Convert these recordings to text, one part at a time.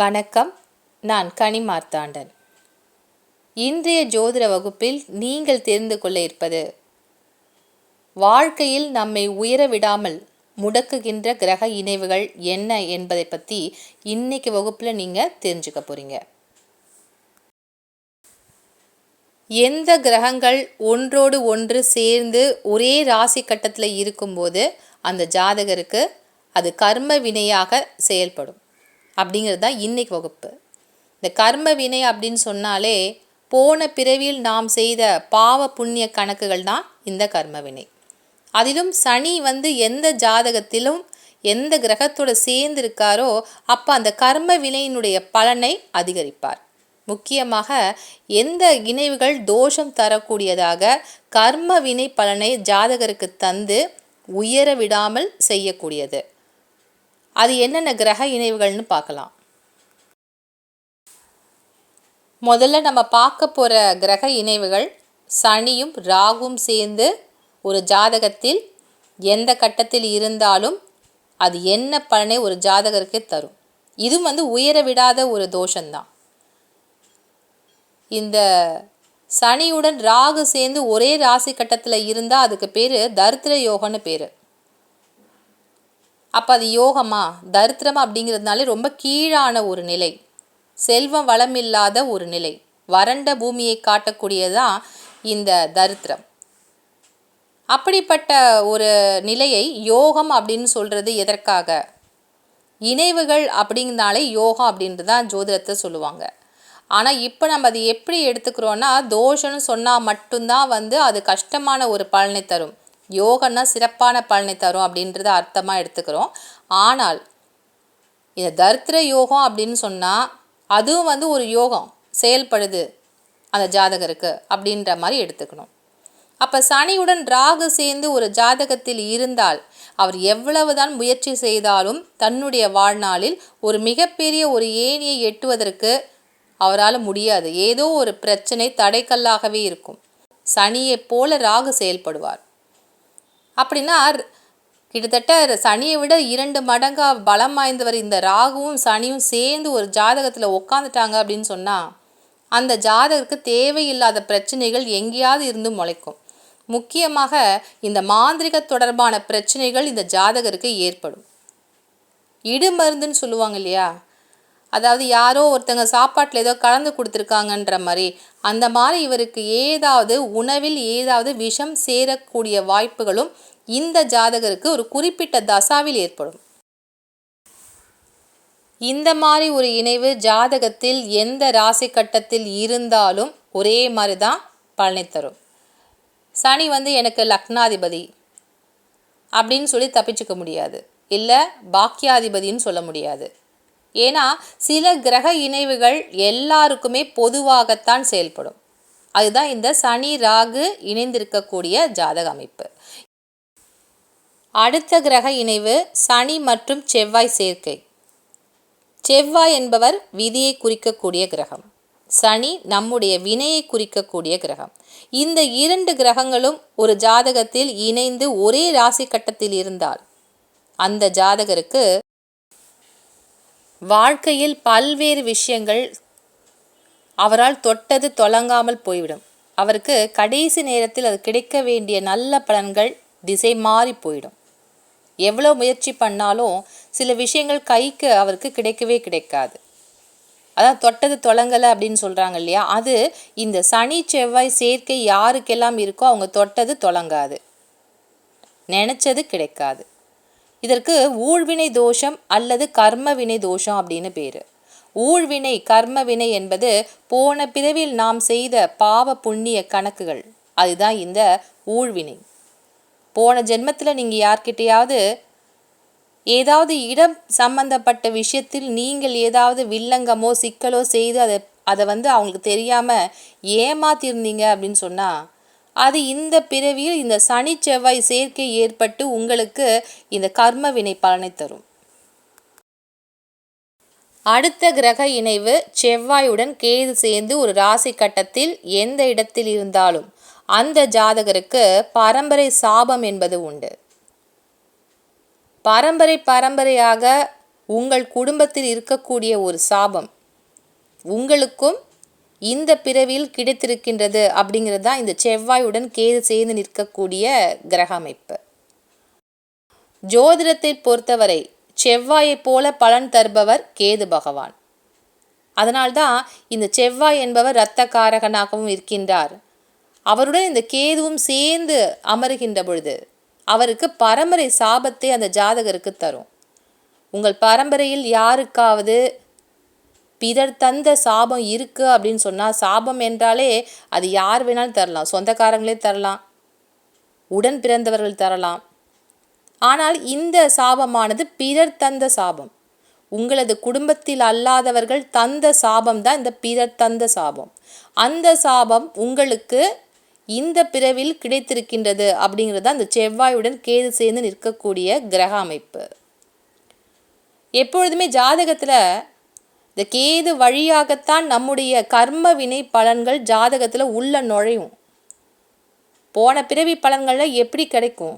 வணக்கம். நான் கனி மார்த்தாண்டன். இன்றைய ஜோதிட வகுப்பில் நீங்கள் தெரிந்து கொள்ள இருப்பது வாழ்க்கையில் நம்மை உயர விடாமல் முடக்குகின்ற கிரக இணைவுகள் என்ன என்பதை பற்றி இன்னைக்கு வகுப்பில் நீங்கள் தெரிஞ்சுக்க போகிறீங்க எந்த கிரகங்கள் ஒன்றோடு ஒன்று சேர்ந்து ஒரே ராசி கட்டத்தில் இருக்கும்போது அந்த ஜாதகருக்கு அது கர்ம வினையாக செயல்படும். அப்படிங்கிறது தான் இன்னைக்கு வகுப்பு. இந்த கர்ம வினை அப்படின்னு சொன்னாலே போன பிறவியில் நாம் செய்த பாவ புண்ணிய கணக்குகள் தான் இந்த கர்ம வினை. அதிலும் சனி வந்து எந்த ஜாதகத்திலும் எந்த கிரகத்தோட சேர்ந்து இருக்காரோ அப்போ அந்த கர்ம வினையினுடைய பலனை அதிகரிப்பார். முக்கியமாக எந்த இணைவுகள் தோஷம் தரக்கூடியதாக கர்ம வினை பலனை ஜாதகருக்கு தந்து உயர விடாமல் செய்யக்கூடியது. அது என்னென்ன கிரக இணைவுகள்னு பார்க்கலாம். முதல்ல நம்ம பார்க்க போகிற கிரக இணைவுகள் சனியும் ராகும் சேர்ந்து ஒரு ஜாதகத்தில் எந்த கட்டத்தில் இருந்தாலும் அது என்ன பலனை ஒரு ஜாதகருக்கு தரும். இதுவும் வந்து உயர விடாத ஒரு தோஷந்தான் இந்த சனியுடன் ராகு சேர்ந்து ஒரே ராசி கட்டத்தில் இருந்தால் அதுக்கு பேர் தரித்திர யோகன்னு பேர். அப்போ அது யோகமா? தரித்திரம் அப்படிங்கிறதுனாலே ரொம்ப கீழான ஒரு நிலை. செல்வம் வளமில்லாத ஒரு நிலை. வறண்ட பூமியை காட்டக்கூடியதான் இந்த தரித்திரம். அப்படிப்பட்ட ஒரு நிலையை யோகம் அப்படின்னு சொல்கிறது எதற்காக? இணைவுகள் அப்படிங்கிறனாலே யோகம் அப்படின்ட்டு தான் ஜோதிடத்தை சொல்லுவாங்க. ஆனால் இப்போ நம்ம அதை எப்படி எடுத்துக்கிறோன்னா தோஷம்னு சொன்னால் மட்டும்தான் வந்து அது கஷ்டமான ஒரு பலனை தரும். யோகன்னா சிறப்பான பலனை தரும் அப்படின்றத அர்த்தமாக எடுத்துக்கிறோம். ஆனால் இந்த தரித்திர யோகம் அப்படின்னு சொன்னால் அதுவும் வந்து ஒரு யோகம் செயல்படுது அந்த ஜாதகருக்கு அப்படின்ற மாதிரி எடுத்துக்கணும். அப்போ சனியுடன் ராகு சேர்ந்து ஒரு ஜாதகத்தில் இருந்தால் அவர் எவ்வளவுதான் முயற்சி செய்தாலும் தன்னுடைய வாழ்நாளில் ஒரு மிகப்பெரிய ஒரு ஏணியை எட்டுவதற்கு அவரால் முடியாது. ஏதோ ஒரு பிரச்சனை தடைக்கல்லாகவே இருக்கும். சனியைப் போல ராகு செயல்படுவார். அப்படின்னா கிட்டத்தட்ட சனியை விட இரண்டு மடங்காக பலம் வாய்ந்தவர் இந்த ராகுவும் சனியும் சேர்ந்து ஒரு ஜாதகத்தில் உட்காந்துட்டாங்க அப்படின்னு சொன்னால் அந்த ஜாதகருக்கு தேவையில்லாத பிரச்சனைகள் எங்கேயாவது இருந்து முளைக்கும். முக்கியமாக இந்த மாந்திரிக தொடர்பான பிரச்சனைகள் இந்த ஜாதகருக்கு ஏற்படும். இடுமருந்துன்னு சொல்லுவாங்க இல்லையா? அதாவது யாரோ ஒருத்தங்க சாப்பாட்டில் ஏதோ கலந்து கொடுத்துருக்காங்கன்ற மாதிரி அந்த மாதிரி இவருக்கு ஏதாவது உணவில் ஏதாவது விஷம் சேரக்கூடிய வாய்ப்புகளும் இந்த ஜாதகருக்கு ஒரு குறிப்பிட்ட தசாவில் ஏற்படும். இந்த மாதிரி ஒரு இணைவு ஜாதகத்தில் எந்த ராசி கட்டத்தில் இருந்தாலும் ஒரே மாதிரி தான் பலனை தரும். சனி வந்து எனக்கு லக்னாதிபதி அப்படின்னு சொல்லி தப்பிச்சுக்க முடியாது. இல்லை பாக்கியாதிபதின்னு சொல்ல முடியாது. ஏன்னா சில கிரக இணைவுகள் எல்லாருக்குமே பொதுவாகத்தான் செயல்படும். அதுதான் இந்த சனி ராகு இணைந்திருக்கக்கூடிய ஜாதக அமைப்பு. அடுத்த கிரக இணைவு சனி மற்றும் செவ்வாய் சேர்க்கை. செவ்வாய் என்பவர் விதியை குறிக்கக்கூடிய கிரகம். சனி நம்முடைய வினையை குறிக்கக்கூடிய கிரகம். இந்த இரண்டு கிரகங்களும் ஒரு ஜாதகத்தில் இணைந்து ஒரே ராசி கட்டத்தில் இருந்தால் அந்த ஜாதகருக்கு வாழ்க்கையில் பல்வேறு விஷயங்கள் அவரால் தொட்டது தொடங்காமல் போய்விடும். அவருக்கு கடைசி நேரத்தில் அது கிடைக்க வேண்டிய நல்ல பலன்கள் திசை மாறி போயிடும் எவ்வளோ முயற்சி பண்ணாலும் சில விஷயங்கள் கைக்கு அவருக்கு கிடைக்கவே கிடைக்காது. அதான் தொட்டது தொடங்கலை அப்படின்னு சொல்கிறாங்க இல்லையா? அது இந்த சனி செவ்வாய் சேர்க்கை யாருக்கெல்லாம் இருக்கோ அவங்க தொட்டது தொடங்காது நினச்சது கிடைக்காது. இதற்கு ஊழ்வினை தோஷம் அல்லது கர்ம வினை தோஷம் அப்படின்னு பேர். ஊழ்வினை கர்ம வினை என்பது போன பிறவில் நாம் செய்த பாவ புண்ணிய கணக்குகள். அதுதான் இந்த ஊழ்வினை. போன ஜென்மத்தில் நீங்கள் யார்கிட்டையாவது ஏதாவது இடம் சம்பந்தப்பட்ட விஷயத்தில் நீங்கள் ஏதாவது வில்லங்கமோ சிக்கலோ செய்து அதை அதை வந்து அவங்களுக்கு தெரியாமல் ஏமாத்திருந்தீங்க அப்படின்னு சொன்னால் அது இந்த பிறவியில் இந்த சனி செவ்வாய் சேர்க்கை ஏற்பட்டு உங்களுக்கு இந்த கர்ம வினை பலனை தரும். அடுத்த கிரக இணைவு செவ்வாயுடன் கேது சேர்ந்து ஒரு ராசி கட்டத்தில் எந்த இடத்தில் இருந்தாலும் அந்த ஜாதகருக்கு பரம்பரை சாபம் என்பது உண்டு. பரம்பரை பரம்பரையாக உங்கள் குடும்பத்தில் இருக்கக்கூடிய ஒரு சாபம் உங்களுக்கும் இந்த பிறவியில் கிடைத்திருக்கின்றது அப்படிங்கிறது தான் இந்த செவ்வாயுடன் கேது சேர்ந்து நிற்கக்கூடிய கிரக அமைப்பு. ஜோதிடத்தை பொறுத்தவரை செவ்வாயைப் போல பலன் தருபவர் கேது பகவான். அதனால்தான் இந்த செவ்வாய் என்பவர் இரத்தக்காரகனாகவும் இருக்கின்றார். அவருடன் இந்த கேதுவும் சேர்ந்து அமருகின்ற பொழுது அவருக்கு பரம்பரை சாபத்தை அந்த ஜாதகருக்கு தரும். உங்கள் பரம்பரையில் யாருக்காவது பிறர் தந்த சாபம் இருக்குது அப்படின்னு சொன்னால் சாபம் என்றாலே அது யார் வேணாலும் தரலாம். சொந்தக்காரங்களே தரலாம். உடன் பிறந்தவர்கள் தரலாம். ஆனால் இந்த சாபமானது பிறர் தந்த சாபம். உங்களது குடும்பத்தில் அல்லாதவர்கள் தந்த சாபம் தான் இந்த பிறர் தந்த சாபம். அந்த சாபம் உங்களுக்கு இந்த பிறவில் கிடைத்திருக்கின்றது அப்படிங்கிறது அந்த செவ்வாயுடன் கேது சேர்ந்து நிற்கக்கூடிய கிரக அமைப்பு. எப்பொழுதுமே ஜாதகத்தில் இந்த கேது வழியாகத்தான் நம்முடைய கர்ம வினை பலன்கள் ஜாதகத்தில் உள்ள நுழையும். போன பிறவி பலன்களில் எப்படி கிடைக்கும்?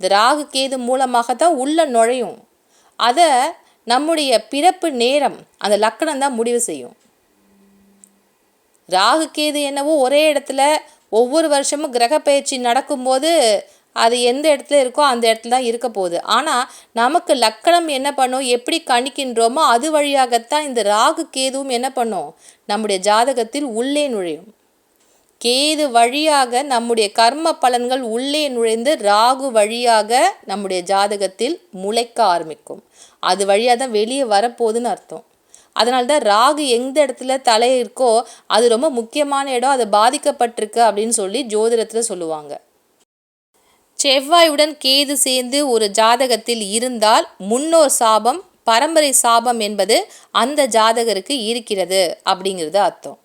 இந்த ராகு கேது மூலமாக தான் உள்ள நுழையும். அதை நம்முடைய பிறப்பு நேரம் அந்த லக்கணம் தான் முடிவு செய்யும். ராகு கேது என்னவோ ஒரே இடத்துல ஒவ்வொரு வருஷமும் கிரக பயிற்சி நடக்கும்போது அது எந்த இடத்துல இருக்கோ அந்த இடத்துல தான் இருக்க போகுது. ஆனால் நமக்கு லக்கணம் என்ன பண்ணும் எப்படி கணிக்கின்றோமோ அது வழியாகத்தான் இந்த ராகு கேதுவும் என்ன பண்ணும்? நம்முடைய ஜாதகத்தில் உள்ளே நுழையும். கேது வழியாக நம்முடைய கர்ம பலன்கள் உள்ளே நுழைந்து ராகு வழியாக நம்முடைய ஜாதகத்தில் முளைக்க ஆரம்பிக்கும். அது வழியாக தான் வெளியே வரப்போகுதுன்னு அர்த்தம். அதனால தான் ராகு எந்த இடத்துல தலை இருக்கோ அது ரொம்ப முக்கியமான இடம் அது பாதிக்கப்பட்டிருக்கு அப்படின்னு சொல்லி ஜோதிடத்தில் சொல்லுவாங்க. செவ்வாயுடன் கேது சேர்ந்து ஒரு ஜாதகத்தில் இருந்தால் முன்னோர் சாபம் பரம்பரை சாபம் என்பது அந்த ஜாதகருக்கு இருக்கிறது அப்படிங்கிறது அர்த்தம்.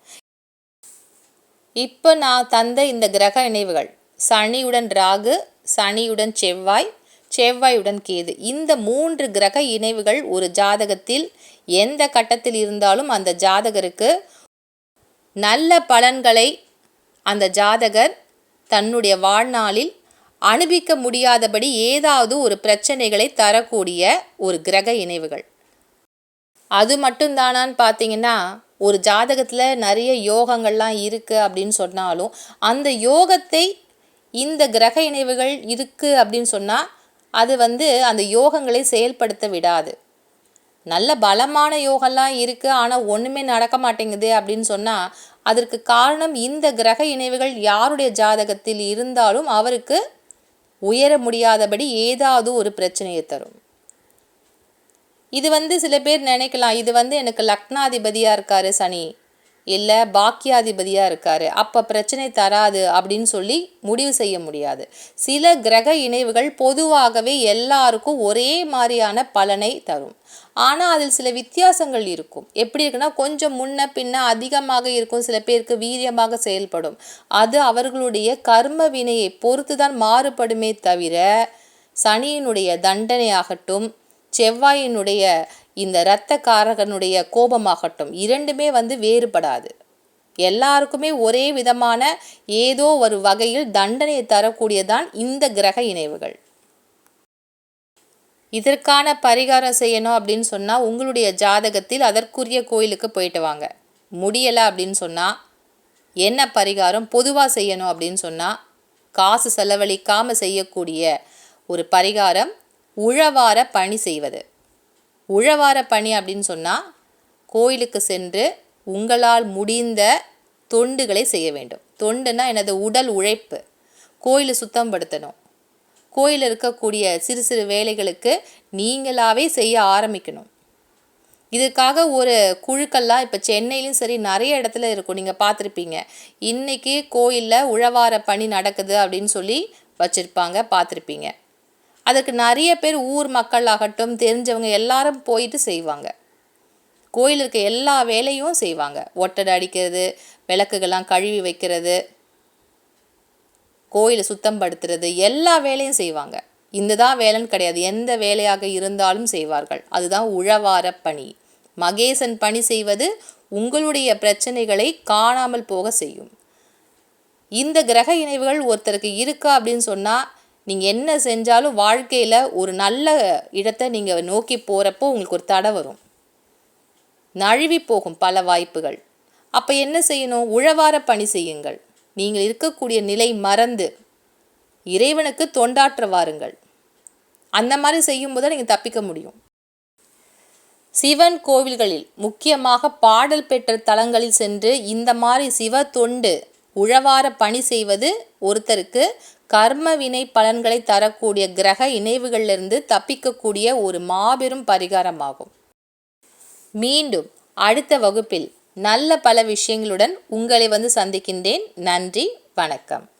இப்போ நான் தந்த இந்த கிரக இணைவுகள் சனியுடன் ராகு சனியுடன் செவ்வாய் செவ்வாயுடன் கேது இந்த மூன்று கிரக இணைவுகள் ஒரு ஜாதகத்தில் எந்த கட்டத்தில் இருந்தாலும் அந்த ஜாதகருக்கு நல்ல பலன்களை அந்த ஜாதகர் தன்னுடைய வாழ்நாளில் அனுபவிக்க முடியாதபடி ஏதாவது ஒரு பிரச்சனைகளை தரக்கூடிய ஒரு கிரக இணைவுகள். அது மட்டும்தானான்னு பார்த்தீங்கன்னா ஒரு ஜாதகத்தில் நிறைய யோகங்கள்லாம் இருக்குது அப்படின்னு சொன்னாலும் அந்த யோகத்தை இந்த கிரக இணைவுகள் இருக்குது அப்படின்னு சொன்னால் அது வந்து அந்த யோகங்களை செயல்படுத்த விடாது. நல்ல பலமான யோகம்லாம் இருக்குது ஆனால் ஒன்றுமே நடக்க மாட்டேங்குது அப்படின்னு சொன்னால் அதற்கு காரணம் இந்த கிரக இணைவுகள் யாருடைய ஜாதகத்தில் இருந்தாலும் அவருக்கு உயர முடியாதபடி ஏதாவது ஒரு பிரச்சனையை தரும். இது வந்து சில பேர் நினைக்கலாம் இது வந்து எனக்கு லக்னாதிபதியாக இருக்காரு சனி. இல்லை பாக்கியாதிபதியாக இருக்கார். அப்போ பிரச்சனை தராது அப்படின்னு சொல்லி முடிவு செய்ய முடியாது. சில கிரக இணைவுகள் பொதுவாகவே எல்லாருக்கும் ஒரே மாதிரியான பலனை தரும். ஆனால் அதில் சில வித்தியாசங்கள் இருக்கும். எப்படி இருக்குன்னா கொஞ்சம் முன்ன பின்ன அதிகமாக இருக்கும். சில பேருக்கு வீரியமாக செயல்படும். அது அவர்களுடைய கர்ம வினையை பொறுத்து தான் மாறுபடுமே தவிர சனியினுடைய தண்டனையாகட்டும் செவ்வாயினுடைய இந்த இரத்தக்காரகனுடைய கோபமாகட்டும் இரண்டுமே வந்து வேறுபடாது. எல்லாருக்குமே ஒரே விதமான ஏதோ ஒரு வகையில் தண்டனையை தரக்கூடியதான் இந்த கிரக இணைவுகள். இதற்கான பரிகாரம் செய்யணும் அப்படின்னு சொன்னால் உங்களுடைய ஜாதகத்தில் அதற்குரிய கோயிலுக்கு போயிட்டு வாங்க. முடியலை அப்படின்னு சொன்னால் என்ன பரிகாரம் பொதுவாக செய்யணும் அப்படின்னு சொன்னால் காசு செலவழிக்காமல் செய்யக்கூடிய ஒரு பரிகாரம் உழவார பணி செய்வது. உழவார பணி அப்படின்னு சொன்னால் கோயிலுக்கு சென்று உங்களால் முடிந்த தொண்டுகளை செய்ய வேண்டும். தொண்டுனா எனது உடல் உழைப்பு. கோயிலை சுத்தப்படுத்தணும் கோயிலில் இருக்கக்கூடிய சிறு சிறு வேலைகளுக்கு நீங்களாகவே செய்ய ஆரம்பிக்கணும். இதுக்காக ஒரு குழுக்கள்லாம் இப்போ சென்னையிலும் சரி நிறைய இடத்துல இருக்கும். நீங்கள் பார்த்துருப்பீங்க. இன்றைக்கி கோயிலில் உழவார பணி நடக்குது அப்படின்னு சொல்லி வச்சுருப்பாங்க பார்த்துருப்பீங்க. அதற்கு நிறைய பேர் ஊர் மக்கள் ஆகட்டும் தெரிஞ்சவங்க எல்லாரும் போயிட்டு செய்வாங்க. கோயில் இருக்க எல்லா வேலையும் செய்வாங்க. ஒட்டடை அடிக்கிறது விளக்குகள்லாம் கழுவி வைக்கிறது கோயிலை சுத்தம் படுத்துறது எல்லா வேலையும் செய்வாங்க. இந்த தான் வேலைன்னு கிடையாது. எந்த வேலையாக இருந்தாலும் செய்வார்கள். அதுதான் உழவார பணி. மகேசன் பணி செய்வது உங்களுடைய பிரச்சனைகளை காணாமல் போக செய்யும். இந்த கிரக இணைவுகள் ஒருத்தருக்கு இருக்கா அப்படின்னு சொன்னால் நீங்கள் என்ன செஞ்சாலும் வாழ்க்கையில் ஒரு நல்ல இடத்தை நீங்கள் நோக்கி போகிறப்போ உங்களுக்கு ஒரு தடை வரும். நழுவி போகும் பல வாய்ப்புகள். அப்போ என்ன செய்யணும்? உழவார பணி செய்யுங்கள். நீங்கள் இருக்கக்கூடிய நிலை மறந்து இறைவனுக்கு தொண்டாற்ற வாருங்கள். அந்த மாதிரி செய்யும்போது நீங்கள் தப்பிக்க முடியும். சிவன் கோவில்களில் முக்கியமாக பாடல் பெற்ற தலங்களில் சென்று இந்த மாதிரி சிவ தொண்டு உழவார பணி செய்வது ஒருத்தருக்கு கர்ம வினை பலன்களை தரக்கூடிய கிரக இணைவுகளிலிருந்து தப்பிக்கக்கூடிய ஒரு மாபெரும் பரிகாரமாகும். மீண்டும் அடுத்த வகுப்பில் நல்ல பல விஷயங்களுடன் உங்களை வந்து சந்திக்கின்றேன். நன்றி வணக்கம்.